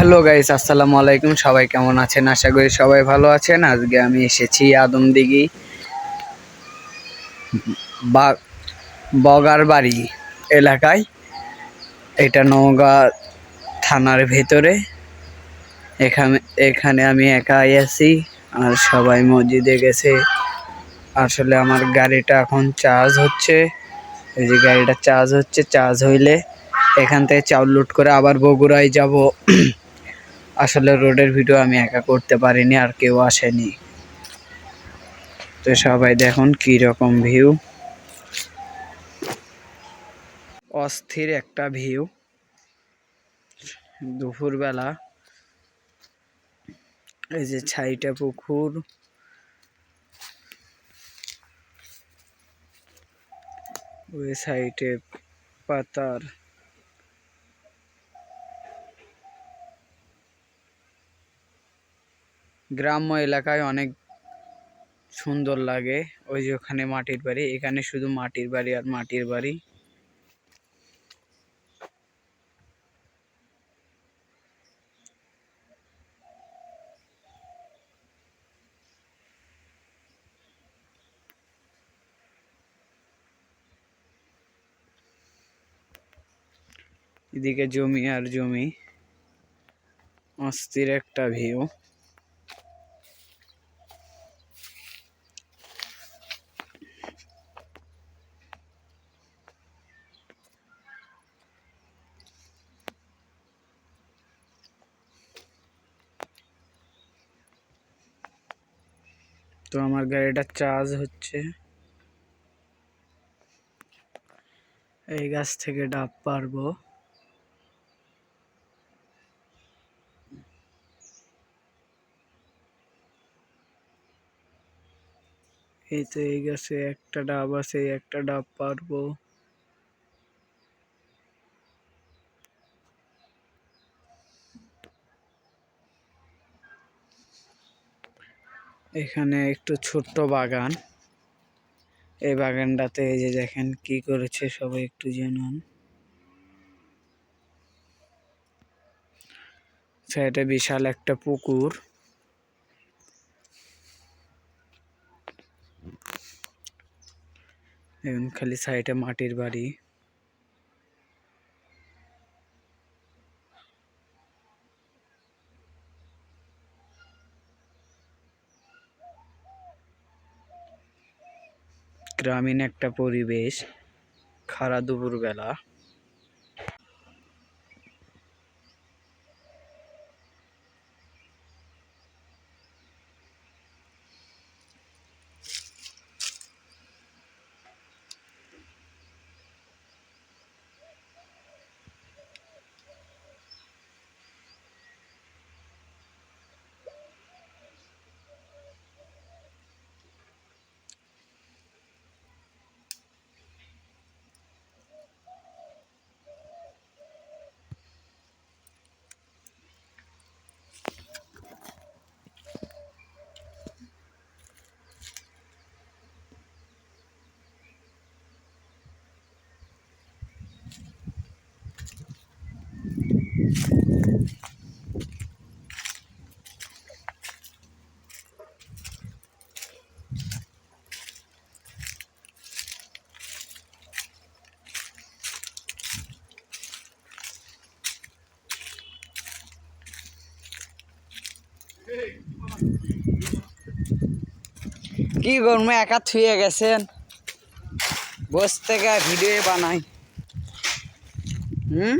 Hello guys, আসসালামু আলাইকুম। সবাই কেমন আছেন? আশা করি সবাই ভালো আছেন। আজকে আমি এসেছি আদমদিঘি বা বগার বাড়ি এলাকায়। এটা নওগাঁ থানার ভেতরে। এখানে এখানে আমি একাই আছি আর সবাই মসজিদে গেছে। আসলে আমার গাড়িটা এখন চার্জ হচ্ছে। এই যে গাড়িটা চার্জ হচ্ছে চার্জ হইলে এখান থেকে চাউল লুট করে আবার বগুড়ায় যাব। আসলে রোডের ভিডিও আমি একা করতে পারিনি আর কেউ আসেনি। তো সবাই দেখুন কি রকম ভিউ অস্থির একটা ভিউ দুপুরবেলা এই যে ছাইটা পুকুর। ওই সাইডে পাতার গ্রাম্য এলাকায় অনেক সুন্দর লাগে। ওই যে ওখানে মাটির বাড়ি। এখানে শুধু মাটির বাড়ি আর মাটির বাড়ি। এদিকে জমি আর জমি। অস্থির একটা ভিউ তো আমার গাড়িটা চার্জ হচ্ছে। এই গাছ থেকে ডাব পারব। এই তো এই গাছে একটা ডাব আছে একটা ডাব পারব। এখানে একটু ছোট্ট বাগান। এই বাগানটাতে এই যে দেখেন কি করেছে সবাই একটু জানুন। সাইডে বিশাল একটা পুকুর। এখন খালি সাইডে মাটির বাড়ি। গ্রামীণ একটা পরিবেশ খারা দুপুর কি করব একা থুয়ে গেছেন? বস থেকে ভিডিও বানাই। হুম?